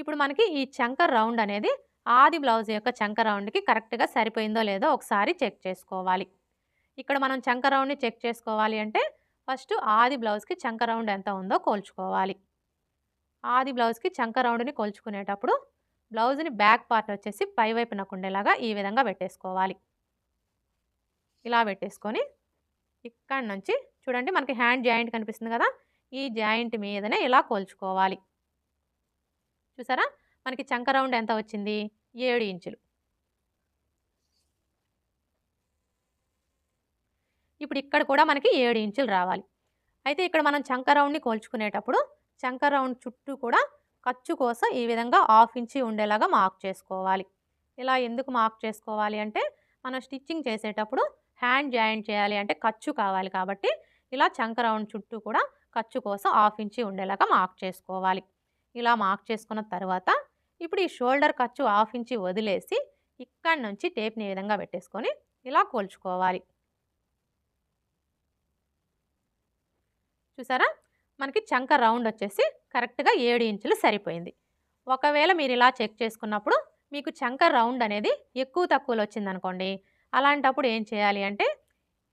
ఇప్పుడు మనకి ఈ చంక రౌండ్ అనేది ఆది బ్లౌజ్ యొక్క చంక రౌండ్‌కి కరెక్ట్‌గా సరిపోయిందో లేదో ఒకసారి చెక్ చేసుకోవాలి. ఇక్కడ మనం చంక రౌండ్‌ని చెక్ చేసుకోవాలి అంటే ఫస్ట్ ఆది బ్లౌజ్‌కి చంక రౌండ్ ఎంత ఉందో కోల్చుకోవాలి ఆది బ్లౌజ్‌కి చంక రౌండ్‌ని కొలుచుకునేటప్పుడు బ్లౌజ్‌ని బ్యాక్ పార్ట్ వచ్చేసి పై వైపునకు ఉండేలాగా ఈ విధంగా పెట్టేసుకోవాలి. ఇలా పెట్టేసుకొని ఇక్కడి నుంచి చూడండి మనకి హ్యాండ్ జాయింట్ కనిపిస్తుంది కదా! ఈ జాయింట్ మీదనే ఇలా కోల్చుకోవాలి చూసారా? మనకి చంక రౌండ్ ఎంత వచ్చింది? ఏడు ఇంచులు. ఇప్పుడు ఇక్కడ కూడా మనకి ఏడు ఇంచులు రావాలి. అయితే ఇక్కడ మనం చంక రౌండ్‌ని కోల్చుకునేటప్పుడు చంక రౌండ్ చుట్టూ కూడా ఖర్చు కోసం ఈ విధంగా హాఫ్ ఇంచి ఉండేలాగా మార్క్ చేసుకోవాలి. ఇలా ఎందుకు మార్క్ చేసుకోవాలి అంటే మనం స్టిచ్చింగ్ చేసేటప్పుడు హ్యాండ్ జాయింట్ చేయాలి అంటే ఖర్చు కావాలి కాబట్టి ఇలా చంక రౌండ్ చుట్టూ కూడా ఖర్చు కోసం హాఫ్ ఇంచి ఉండేలాగా మార్క్ చేసుకోవాలి. ఇలా మార్క్ చేసుకున్న తర్వాత ఇప్పుడు ఈ షోల్డర్ ఖర్చు హాఫ్ ఇంచి వదిలేసి ఇక్కడి నుంచి టేప్‌ని ఈ విధంగా పెట్టేసుకొని ఇలా కొలుచుకోవాలి. చూసారా? మనకి చంక రౌండ్ వచ్చేసి కరెక్ట్‌గా ఏడు ఇంచులు సరిపోయింది. ఒకవేళ మీరు ఇలా చెక్ చేసుకున్నప్పుడు మీకు చంక రౌండ్ అనేది ఎక్కువ తక్కువలో వచ్చిందనుకోండి. అలాంటప్పుడు ఏం చేయాలి అంటే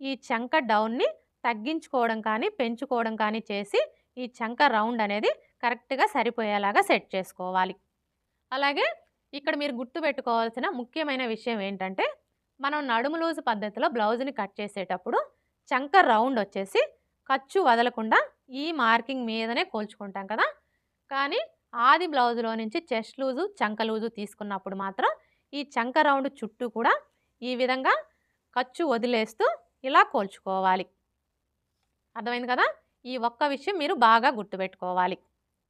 ఈ చంక డౌన్‌ని తగ్గించుకోవడం కానీ, పెంచుకోవడం కానీ చేసి ఈ చంక రౌండ్ అనేది కరెక్ట్‌గా సరిపోయేలాగా సెట్ చేసుకోవాలి. అలాగే ఇక్కడ మీరు గుర్తుపెట్టుకోవాల్సిన ముఖ్యమైన విషయం ఏంటంటే మనం నడుము లూజు పద్ధతిలో బ్లౌజ్‌ని కట్ చేసేటప్పుడు చంక రౌండ్ వచ్చేసి ఖర్చు వదలకుండా ఈ మార్కింగ్ మీదనే కోల్చుకుంటాం కదా! కానీ ఆది బ్లౌజ్‌లో నుంచి చెస్ట్ లూజు, చంక లూజు తీసుకున్నప్పుడు మాత్రం ఈ చంక రౌండ్ చుట్టూ కూడా ఈ విధంగా ఖర్చు వదిలేస్తూ ఇలా కోల్చుకోవాలి అర్థమైంది కదా! ఈ ఒక్క విషయం మీరు బాగా గుర్తుపెట్టుకోవాలి.